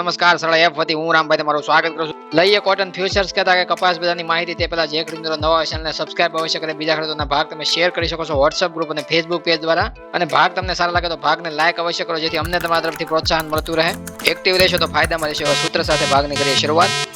નમસ્કાર, સરળ એફ વતી હું રામભાઈ તમારું સ્વાગત કરું છું. લઈએ કોટન ફ્યુચર્સ કહેતા કે કપાસ બજારની માહિતી તે પહેલા જે ખેડૂતો નવા ચેનલને સબસ્ક્રાઇબ અવશ્ય કરે બીજા ખેડૂતોના ભાગ તમે શેર કરી શકો છો વોટ્સઅપ ગ્રુપ અને ફેસબુક પેજ દ્વારા. અને ભાગ તમને સારા લાગે તો ભાગને લાઈક અવશ્ય કરો, જેથી અમને તમારા તરફથી પ્રોત્સાહન મળતું રહે. એક્ટિવ રહેશો તો ફાયદામાં રહેશે સૂત્ર સાથે ભાગની કરીએ શરૂઆત.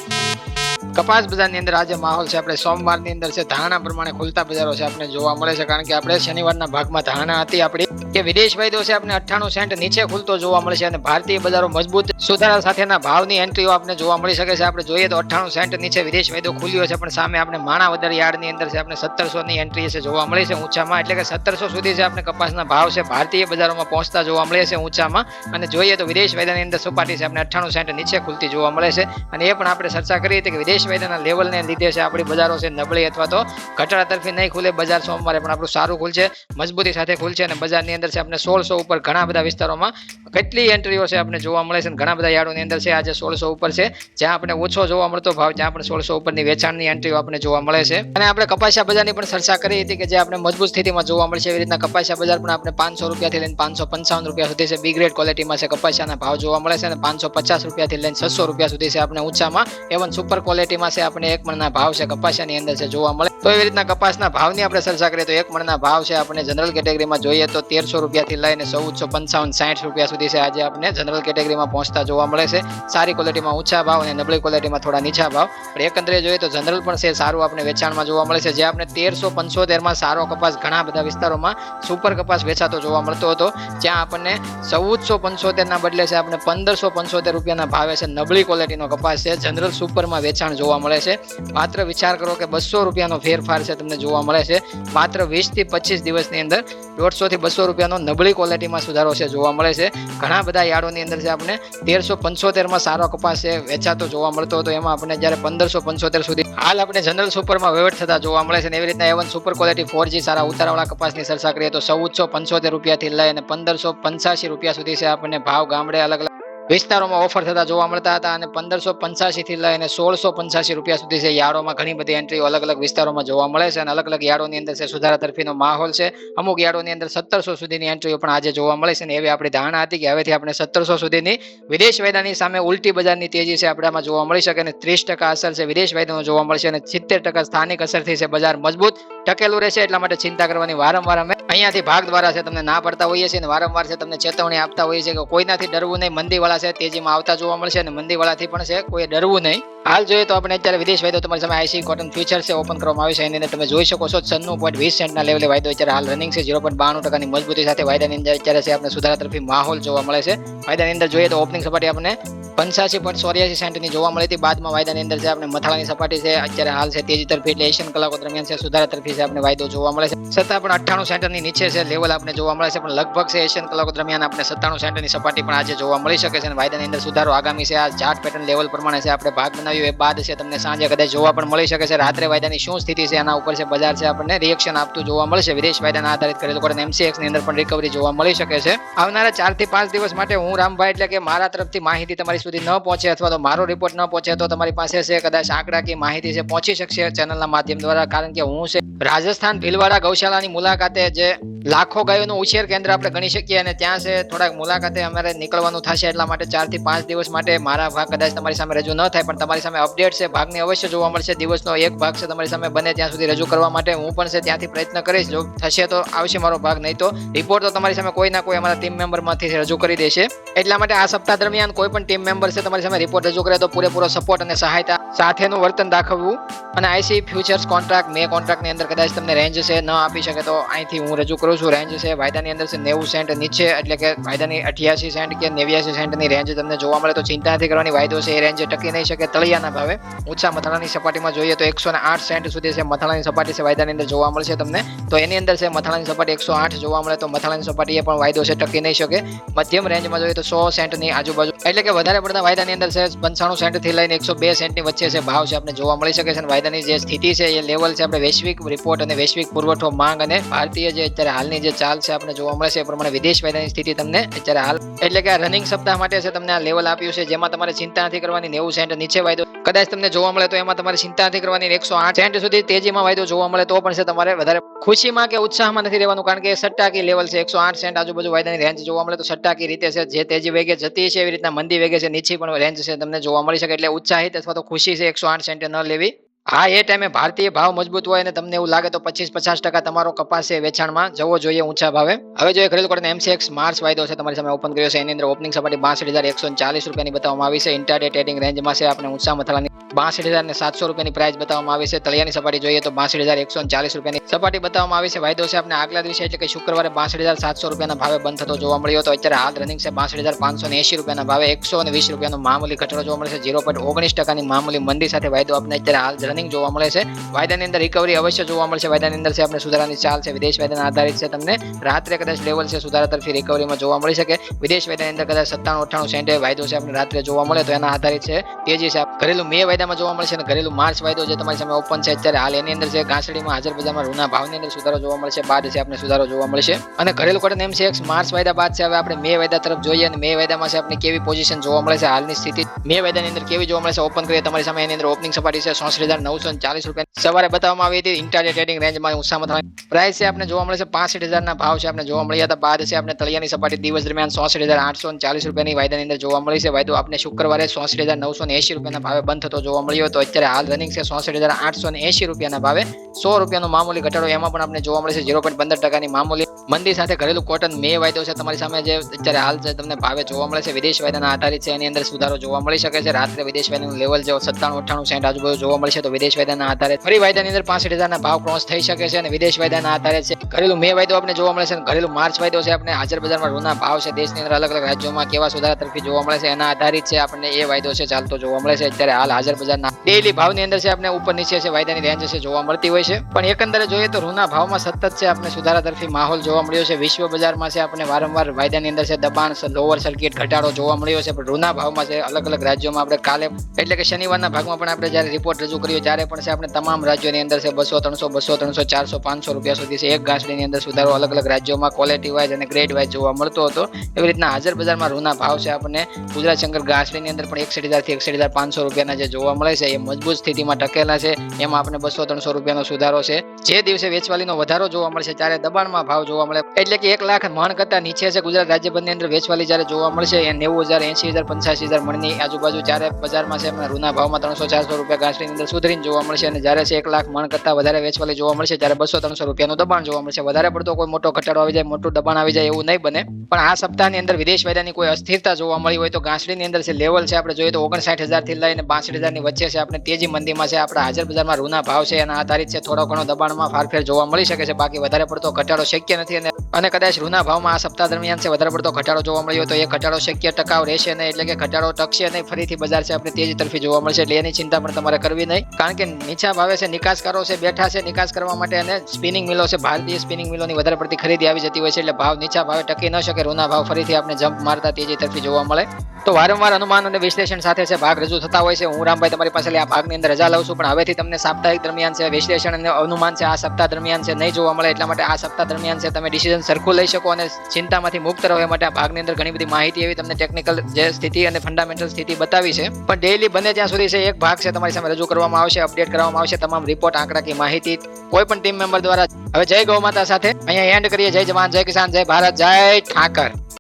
કપાસ બજારની અંદર આજે માહોલ છે. આપણે સોમવારની અંદર છે. ધારણા પ્રમાણે ખુલતા બજારો છે આપણે જોવા મળે છે. કારણ કે આપણે શનિવારના ભાગમાં ધારણા હતી આપણી. કે વિદેશ વાયદો છે આપણે અઠ્ઠાણું સેન્ટ નીચે ખુલતો જોવા મળે છે અને ભારતીય બજારો મજબૂત સુધારા સાથેના ભાવની એન્ટ્રીઓ આપણે જોવા મળી શકે છે. આપણે જોઈએ તો અઠ્ઠાણું સેન્ટ નીચે વિદેશ વાયદો ખુલ્યો છે. પણ સામે આપણે માણાવદર યાર્ડની અંદર છે આપણે સત્તરસો ની એન્ટ્રી છે જોવા મળી છે ઊંચામાં. એટલે કે સત્તરસો સુધી છે આપણે કપાસના ભાવ છે ભારતીય બજારોમાં પહોંચતા જોવા મળે છે ઊંચામાં. અને જોઈએ તો વિદેશ વાયદાની અંદર સપાટી છે આપણે અઠ્ઠાણું સેન્ટ નીચે ખુલતી જોવા મળે છે. અને એ પણ આપણે ચર્ચા કરી હતી કે વિદેશ વાયદાના લેવલને લીધે છે આપણી બજારો છે નબળી અથવા તો ઘટાડા તરફી નહીં ખુલે, બજાર સોમવારે પણ આપણું સારું ખુલશે, મજબૂતી સાથે ખુલશે અને બજારની અંદર છે આપણે સોળસો ઉપર ઘણા બધા વિસ્તારોમાં કેટલી એન્ટ્રીઓ છે આપણે જોવા મળે છે ઘણા બધા યાર્ડોની અંદર છે આજે સોળસો ઉપર છે, જ્યાં આપણે ઓછો જોવા મળતો ભાવ, જ્યાં આપણે સોળસો ઉપરની વેચાણની એન્ટ્રીઓ આપણે જોવા મળે છે. અને આપણે કપાસિયા બજારની પણ ચર્ચા કરી હતી કે જે આપણે મજબૂત સ્થિતિમાં જોવા મળશે, એવી રીતના કપાસિયા બજાર પણ આપણે પાંચસો રૂપિયાથી લઈને પાંચસો પંચાવન રૂપિયા સુધી છે બી ગ્રેડ ક્વોલિટીમાં છે, કપાસિયાના ભાવ જોવા મળે છે અને પાંચસો પચાસ રૂપિયાથી લઈને છસો રૂપિયા સુધી છે આપણે ઊંચામાં એવન સુપર ક્વોલિટીમાં છે આપણે એક મણના ભાવ છે કપાસિયાની અંદર છે જોવા મળે. તો એવી રીતના કપાસના ભાવની આપણે ચર્ચા કરીએ તો એક મણના ભાવ છે આપણે જનરલ કેટેગરીમાં જોઈએ તો તેરસો રૂપિયાથી લઈને ચૌદસો પંચાવન, સાઠ રૂપિયા સુધી છે. આજે આપણે જનરલ કેટેગરીમાં પહોંચતા જોવા મળે છે. સારી ક્વોલિટીમાં ઊંચા ભાવ અને નબળી ક્વોલિટીમાં થોડા નીચા ભાવ. પણ એકંદરે જોઈએ તો જનરલ પણ છે, સારું આપણે વેચાણમાં જોવા મળે છે. જે આપણે તેરસો પંચોતેરમાં સારો કપાસ ઘણા બધા વિસ્તારોમાં સુપર કપાસ વેચાતો જોવા મળતો હતો. જ્યાં આપણને ચૌદસો પંચોતેરના બદલે છે આપણે પંદરસો પંચોતેર રૂપિયાના ભાવે છે નબળી ક્વોલિટીનો કપાસ છે. જનરલ સુપરમાં વેચાણ જોવા મળે છે. માત્ર વિચાર કરો કે બસો રૂપિયાનો ફેરફાર છે તમને જોવા મળે છે. માત્ર વીસથી પચીસ દિવસની અંદર દોઢસો થી બસો રૂપિયાનો નબળી ક્વોલિટીમાં સુધારો છે જોવા મળે છે. ઘણા બધા યાર્ડોની અંદર છે આપણે તેરસો પંચોતેરમાં સારો કપાસ છે, વેચાતો જોવા મળતો હતો. એમાં આપણે જ્યારે પંદરસો પંચોતેર સુધી હાલ આપણે જનરલ સુપરમાં વહીવટ થતા જોવા મળે છે અને એવી રીતના A one super quality four G સારા ઉતારાવાળા કપાસની ચર્ચા કરીએ તો ચૌદસો પંચોતેર રૂપિયાથી લઈ અને પંદરસો પંચ્યાસી રૂપિયા સુધી છે. આપણને ભાવ ગામડે અલગ અલગ વિસ્તારોમાં ઓફર થતા જોવા મળતા હતા અને પંદરસો પંચ્યાસી થી લઈને સોળસો પંચ્યાસી રૂપિયા સુધી છે યાર્ડોમાં ઘણી બધી એન્ટ્રીઓ અલગ અલગ વિસ્તારોમાં જોવા મળે છે અને અલગ અલગ યાર્ડોની અંદર છે સુધારા તરફીનો માહોલ છે. અમુક યાર્ડોની અંદર સત્તરસો સુધીની એન્ટ્રીઓ પણ આજે જોવા મળે છે અને એવી આપણી ધારણા હતી કે હવેથી આપણે સત્તરસો સુધીની વિદેશ વાયદાની સામે ઉલટી બજારની તેજી છે આપણામાં જોવા મળી શકે અને ત્રીસ ટકા અસર છે વિદેશ વાયદાનો જોવા મળશે અને સિત્તેર ટકા સ્થાનિક અસરથી છે બજાર મજબૂત ટકેલું રહેશે એટલા માટે ચિંતા કરવાની વારંવાર અમે અહીંયાથી ભાગ દ્વારા છે તમને ના પડતા હોઈએ છીએ અને વારંવાર છે તમને ચેતવણી આપતા હોઈએ છીએ કે કોઈનાથી ડરવું નહીં. મંદીવાળા છે તેજીમાં આવતા જોવા મળશે અને મંદીવાળાથી પણ છે કોઈ ડરવું નહીં. હાલ જોઈએ તો આપણે અત્યારે વિદેશ વાયદો તમારી સામે આઈસી કોટન ફ્યુચર છે ઓપન કરવામાં આવે છે. એની અંદર તમે જોઈ શકો છો છન્નું પોઈન્ટ વીસ સેન્ટના લેવલે વાયદો અત્યારે હાલ રનિંગ છે. ઝીરો પોઈન્ટ બાણું ટકાની મજબૂતી સાથે વાયદાની અંદર અત્યારે છે આપણે સુધારા તરફી માહોલ જોવા મળે છે. વાયદાની અંદર જોઈએ તો ઓપનિંગ સપાટી આપણે પંચ્યાસી પોઈન્ટ ચોર્યાસી સેન્ટની જોવા મળી હતી. બાદમાં વાયદાની અંદર છે આપણે મથાળાની સપાટી છે, અત્યારે હાલ છે તેજી તરફી એટલે એશિયન કલાકો દરમિયાન છે, સુધારા તરફી છે આપણે વાયદો જોવા મળે છે. છતાં પણ અઠ્ઠાણું સેન્ટરની નીચે છે લેવલ આપણે જોવા મળે છે, પણ લગભગ છે એશિયન કલાકો દરમિયાન આપણે સત્તાણું સેન્ટરની સપાટી પણ આજે જોવા મળી શકે છે અને વાયદાની અંદર સુધારો આગામી છે. આ ચાર્ટ પેટર્ન લેવલ પ્રમાણે છે આપણે ભાગ બનાવ્યો. એ બાદ છે તમને સાંજે કદાચ જોવા પણ મળી શકે છે. રાત્રે વાયદાની શું સ્થિતિ છે એના ઉપર છે બજાર છે આપણને રિએક્શન આપતું જોવા મળશે વિદેશ વાયદાના આધારિત કરેલું કોટન એમસીએક્સની અંદર પણ રિકવરી જોવા મળી શકે છે. આવનારા ચારથી પાંચ દિવસ માટે હું રામભાઈ એટલે કે મારા તરફથી માહિતી તમારી સુધી ન પહોંચે અથવા તો મારો રિપોર્ટ ન પહોંચે તો તમારી પાસે છે, કદાચ આંકડા કે માહિતી છે, પહોંચી શકશે ચેનલના માધ્યમ દ્વારા. કારણ કે હું છે રાજસ્થાન ભીલવાડા ગૌશાળાની મુલાકાતે જે લાખો ગાયોનું ઉછેર કેન્દ્ર આપણે ગણી શકીએ અને ત્યાં છે થોડાક મુલાકાતે અમારે નીકળવાનું થશે. એટલા માટે ચારથી પાંચ દિવસ માટે મારા ભાગ કદાચ તમારી સામે રજૂ ન થાય, પણ તમારી સામે અપડેટ છે, ભાગની અવશ્ય જોવા મળશે. દિવસનો એક ભાગ છે તમારી સામે બને ત્યાં સુધી રજૂ કરવા માટે હું પણ છે ત્યાંથી પ્રયત્ન કરીશ. જો થશે તો આવશે મારો ભાગ, નહીં તો રિપોર્ટ તો તમારી સામે કોઈ ના કોઈ અમારા ટીમ મેમ્બરમાંથી રજૂ કરી દેશે. એટલા માટે આ સપ્તાહ દરમિયાન કોઈ પણ ટીમ મેમ્બર છે તમારી સામે રિપોર્ટ રજૂ કરે તો પૂરેપૂરો સપોર્ટ અને સહાયતા સાથેનું વર્તન દાખવવું. અને આઈસી ફ્યુચર્સ કોન્ટ્રાક્ટ મે કોન્ટ્રાક્ટની અંદર કદાચ તમને રેન્જ છે, ન આપી શકે તો અહીંથી હું રજૂ કરું છું. રેન્જ છે, વાયદાની અંદર છે નેવું સેન્ટ નીચે, એટલે કે વાયદાની અઠ્યાસી સેન્ટ કે નેવ્યાસી સેન્ટની રેન્જ તમને જોવા મળે તો ચિંતા નથી કરવાની, વાયદો છે એ રેન્જ ટકી નહીં શકે, તળિયાના ભાવે. ઊંચા મથાળાની સપાટીમાં જોઈએ તો એકસો આઠ સેન્ટ સુધી છે મથાળાની સપાટી છે, વાયદાની અંદર જોવા મળશે તમને. તો એની અંદર છે મથાળાની સપાટી એકસો આઠ જોવા મળે તો મથાળાની સપાટીએ પણ વાયદો છે ટકી નહીં શકે. મધ્યમ રેન્જમાં જોઈએ તો સો સેન્ટની આજુબાજુ. એટલે કે વધારે પડતા વાયદાની અંદર છે, પંચાણું સેન્ટથી લઈને એકસો બે સેન્ટની વચ્ચે છે ભાવ છે આપણે જોવા મળી શકે છે. વાયદાની જે સ્થિતિ છે, એ લેવલ છે, આપણે વૈશ્વિક રિપોર્ટ અને વૈશ્વિક પુરવઠો માંગ અને ભારતીય જે અત્યારે હાલની જે ચાલ છે આપણે જોવા મળે છે, એ પ્રમાણે વિદેશ વાયદાની સ્થિતિ તમને અત્યારે હાલ એટલે કે રનિંગ સપ્તાહ માટે છે, તમને આ લેવલ આપ્યું છે, જેમાં તમારે ચિંતા નથી કરવાની નેવું સેન્ટ નીચે વાયદો કદાચ તમને જોવા મળે તો એમાં તમારે ચિંતા નથી કરવાની એકસો આઠ સેન્ટ સુધી તેજીમાં વાયદો જોવા મળે તો પણ છે, તમારે વધારે ખુશીમાં કે ઉત્સાહમાં નથી રહેવાનું, કારણ કે સટ્ટાકી લેવલ છે, એકસો આઠ સેન્ટ આજુબાજુ વાયદાની રેન્જ જોવા મળે તો સટ્ટાકી રીતે છે, જે તેજી વેગે જતી છે, એવી રીતના મંદી વેગે છે નીચે પણ રેન્જ છે, તમને જોવા મળી શકે એટલે ઉત્સાહિત અથવા તો ખુશી છે એકસો આઠ સેન્ટે ન લેવી. હા, એ ટાઈમે ભારતીય ભાવ મજબૂત હોય અને તમને એવું લાગે તો પચીસ પચાસ ટકા તમારો કપાસ વેચાણમાં. જવો જોઈએ ઊંચા ભાવે. હવે જો ઘરેલું કોટન એમસીએક્સ માર્સ વાયદો છે, તમારી સામે ઓપન કર્યો છે, એની અંદર ઓપનિંગ સપાટી બાસઠ હજાર એકસો ચાલીસ રૂપિયાની બતાવવામાં આવી છે. ઇન્ટરડે ટ્રેડિંગ રેન્જમાં છે, આપણે ઊંચા મથાળાની બાસઠ હજાર ને સાતસો રૂપિયાની પ્રાઇસ બતાવવામાં આવી છે. તળિયાની સપાટી જોઈએ તો બાસઠ હજાર એકસો ચાલીસ રૂપિયાની સપાટી બતાવવામાં આવી છે. વાયદો છે આપણે આગલા દિવસે, એટલે કે શુક્રવારે બાસઠ હજાર સાતસો રૂપિયાના ભાવે બંધ થતો જોવા મળ્યો હતો. અત્યારે હાલ રનિંગ છે બાસઠ હજાર પાંચસો એંશી રૂપિયાના ભાવે, એકસો અને વીસ રૂપિયાનો મામૂલી ઘટાડો જોવા મળે છે. ઝીરો પોઈન્ટ ઓગણીસ ટકાની મામૂલી મંદી સાથે વાયદો આપણે અત્યારે હાલ રનિંગ જોવા મળે છે. વાયદાની અંદર રિકવરી અવશ્ય જોવા મળશે. વાયદાની અંદર છે આપણે સુધારાની ચાલ છે. વિદેશ વાયદાના આધારિત છે તમને રાત્રે કદાચ લેવલ છે સુધારા તરફી રિકવરીમાં જોવા મળી શકે. વિદેશ વાયદાની અંદર કદાચ સત્તાણું અઠ્ઠાણું સેન્ટે વાયદો છે આપણે રાત્રે જોવા મળે તો એના આધારિત છે. તેજી છે ઘરેલું મે વાયદામાં જોવા મળશે અને ઘરેલું માર્ચ વાયદો જે તમારી સામે ઓપન છે અત્યારે હાલ એની અંદર છે ઘાસડીમાં હાજર બજારમાં ઋણા ભાવની અંદર સુધારો જોવા મળશે, બાદ છે આપણે સુધારો જોવા મળશે. અને ઘરેલું કોટન એમ છે માર્ચ વાયદા બાદ છે, હવે આપણે મે વાયદા તરફ જોઈએ અને મે વાયદામાં છે આપણે કેવી પોઝિશન જોવા મળે છે હાલની સ્થિતિ. મે વાયદાની અંદર કેવી જોવા મળે છે ઓપન કરીએ તમારી સામે એની અંદર ઓપનિંગ સપાટી છે ચોસઠ હજાર નવસો ચાલીસ રૂપિયા. સવારે બતાવવામાં આવી હતી ઇન્ટરનેટ ટ્રેડિંગ રેન્જમાં ઉત્સાહમાં પ્રાઇસ છે આપણે જોવા મળે છે પાસઠ હજારના ભાવ છે આપણે જોવા મળ્યા હતા. બાદ છે આપણે તળિયાની સપાટી દિવસ દરમિયાન સોસઠ હજાર આઠસો ચાલીસ રૂપિયાની વાયદાની અંદર જોવા મળી છે. વાયદો આપણે શુક્રવારે સોસઠ હજાર નવસો એસી રૂપિયાના ભાવે બંધ થતો જોવા મળ્યો હતો અત્યારે હાલ રનિંગ છે ચોસઠ હજાર આઠસો ને એસી રૂપિયાના ભાવે. સો રૂપિયાનો મામૂલી ઘટાડો એમાં પણ આપણે જોવા મળે છે, ઝીરો પોઈન્ટ પંદર ટકાની મામૂલી. મંદી સાથે ઘરેલું કોટન મે વાયદો છે, તમારી સામે જે અત્યારે હાલ છે તમને ભાવે જોવા મળે છે, વિદેશ વાયદાના આધારિત છે, એની અંદર સુધારો જોવા મળી શકે છે. રાત્રે વિદેશ વાયદાનું લેવલ જે સત્તાણું, અઠ્ઠાણું સેન્ટ આજુબાજુ જોવા મળશે તો વિદેશ વાયદાના આધારે ફરી વાયદાની અંદર પાસઠ હજારના ભાવ ક્રોસ થઈ શકે છે અને વિદેશ વાયદાના આધારે છે. ઘરેલું મે વાયદો આપણે જોવા મળે છે ઘરેલું માર્ચ વાયદો છે આપણે હાજર બજારમાં રૂના ભાવ છે, દેશની અંદર અલગ અલગ રાજ્યોમાં કેવા સુધારા તરફી જોવા મળે છે, એના આધારિત છે, આપણને એ વાયદો છે, ચાલતો જોવા મળે છે. અત્યારે હાલ હાજર બજારના ડેઈલી ભાવની અંદર છે આપણે ઉપર નીચે છે, વાયદાની રેન્જ છે, જોવા મળતી હોય છે. પણ એકંદરે જોઈએ તો રૂના ભાવમાં સતત છે આપણે સુધારા તરફી માહોલ જોવા મળ્યો છે. વિશ્વ બજારમાં છે આપણે વારંવાર વાયદાની અંદર છે દબાણ લોઅર સર્કિટ ઘટાડો જોવા મળ્યો છે. પણ રૂના ભાવમાં છે અલગ અલગ રાજ્યોમાં આપણે કાલે, એટલે કે શનિવારના ભાગમાં પણ આપણે જ્યારે રિપોર્ટ રજૂ કર્યો, ત્યારે પણ છે આપણે તમામ રાજ્યોની અંદર છે બસો, ત્રણસો બસો, ત્રણસો, ચારસો, પાંચસો રૂપિયા સુધી છે એક ઘાસડીની અંદર સુધારો અલગ અલગ રાજ્યોમાં ક્વોલિટી વાઇઝ અને ગ્રેડ વાઇઝ જોવા મળતો હતો. એવી રીતના હાજર બજારમાં રૂના ભાવ છે આપણને ગુજરાત શંકર ઘાસડીની અંદર પણ એકસઠ હજારથી એકસઠ હજાર પાંચસો રૂપિયાના જે જોવા મળે છે, એ મજબૂત સ્થિતિમાં ટકેલા છે. એમાં આપણે બસો ત્રણસો રૂપિયાનો સુધારો છે. જે દિવસે વેચવાલીનો વધારો જોવા મળશે, ત્યારે દબાણમાં ભાવ જોવા મળે. એટલે કે એક લાખ મણ કરતા નીચે છે ગુજરાત રાજ્યભરની અંદર વેચવાલી જ્યારે જોવા મળશે, એ નેવું હજાર એસી હજાર, પંચ્યાસી હજાર મણની આજુબાજુ જ્યારે બજારમાં છે એમના ભાવમાં ત્રણસો ચારસો રૂપિયા ગાંસડીની અંદર સુધરીને જોવા મળશે. અને જ્યારે છે એક લાખ મણ કરતા વધારે વેચવાલી જોવા મળશે, ત્યારે બસો ત્રણસો રૂપિયાનું દબાણ જોવા મળશે. વધારે પડતો કોઈ મોટો ઘટાડો આવી જાય, મોટું દબાણ આવી જાય એવું નહીં બને. પણ આ સપ્તાહની અંદર વિદેશ વાયદાની કોઈ અસ્થિરતા જોવા મળી હોય તો ગાંસડીની અંદર છે લેવલ છે, આપણે જોઈએ તો ઓગણસાઠ હજારથી લઈને બાસઠ હજારની વચ્ચે છે. આપણે તેજી મંદીમાં છે. આપણા હાજર બજારમાં રૂના ભાવ છે એના આધારિત છે. થોડો ઘણો દબાણમાં ફારફેર જોવા મળી શકે છે. બાકી વધારે પડતો ઘટાડો શક્ય નથી અને અને કદાચ રૂના ભાવમાં આ સપ્તાહ દરમિયાન છે, વધારે પડતો ઘટાડો જોવા મળ્યો તો એ ઘટાડો શક્ય ટકાવ રહેશે નહીં, એટલે કે ઘટાડો ટકશે નહીં, ફરીથી બજાર છે આપણે તેજી તરફી જોવા મળશે, એટલે એની ચિંતા પણ તમારે કરવી નહીં. કારણ કે નીચા ભાવે છે, નિકાસકારો છે, બેઠા છે, નિકાસ કરવા માટે અને સ્પિનિંગ મિલો છે, ભારતીય સ્પિનિંગ મિલોની વધારે પડતી ખરીદી આવી જતી હોય છે, એટલે ભાવ નીચા ભાવે ટકી ન શકે, રૂના ભાવ ફરીથી આપણે જમ્પ મારતા તેજી તરફી જોવા મળે. તો વારંવાર અનુમાન અને વિશ્લેષણ સાથે છે, ભાગ રજૂ થતા હોય છે. હું રામભાઈ તમારી પાસે આ ભાગની અંદર રજા લઉં છું, પણ હવેથી તમને સાપ્તાહિક દરમિયાન છે, વિશ્લેષણ અને અનુમાન છે, આ સપ્તાહ દરમિયાન છે, નહીં જોવા મળે એટલા માટે આ સપ્તાહ દરમિયાન છે, તમે ડિસિઝન સરખું લઈ શકો અને ચિંતામાંથી મુક્ત રહો એ માટે આ ભાગની અંદર ઘણી બધી માહિતી એવી તમને ટેકનિકલ જે સ્થિતિ અને ફંડામેન્ટલ સ્થિતિ બતાવી છે. પણ ડેઇલી બને ત્યાં સુધી છે, એક ભાગ છે તમારી સામે રજૂ કરવામાં આવશે અપડેટ કરવામાં આવશે, તમામ રિપોર્ટ આંકડાકી માહિતી કોઈ પણ ટીમ મેમ્બર દ્વારા. હવે જય ગૌ માતા સાથે. અહીંયા એન્ડ કરીએ. જય જવાન, જય કિસાન, જય ભારત, જય ઠાકર.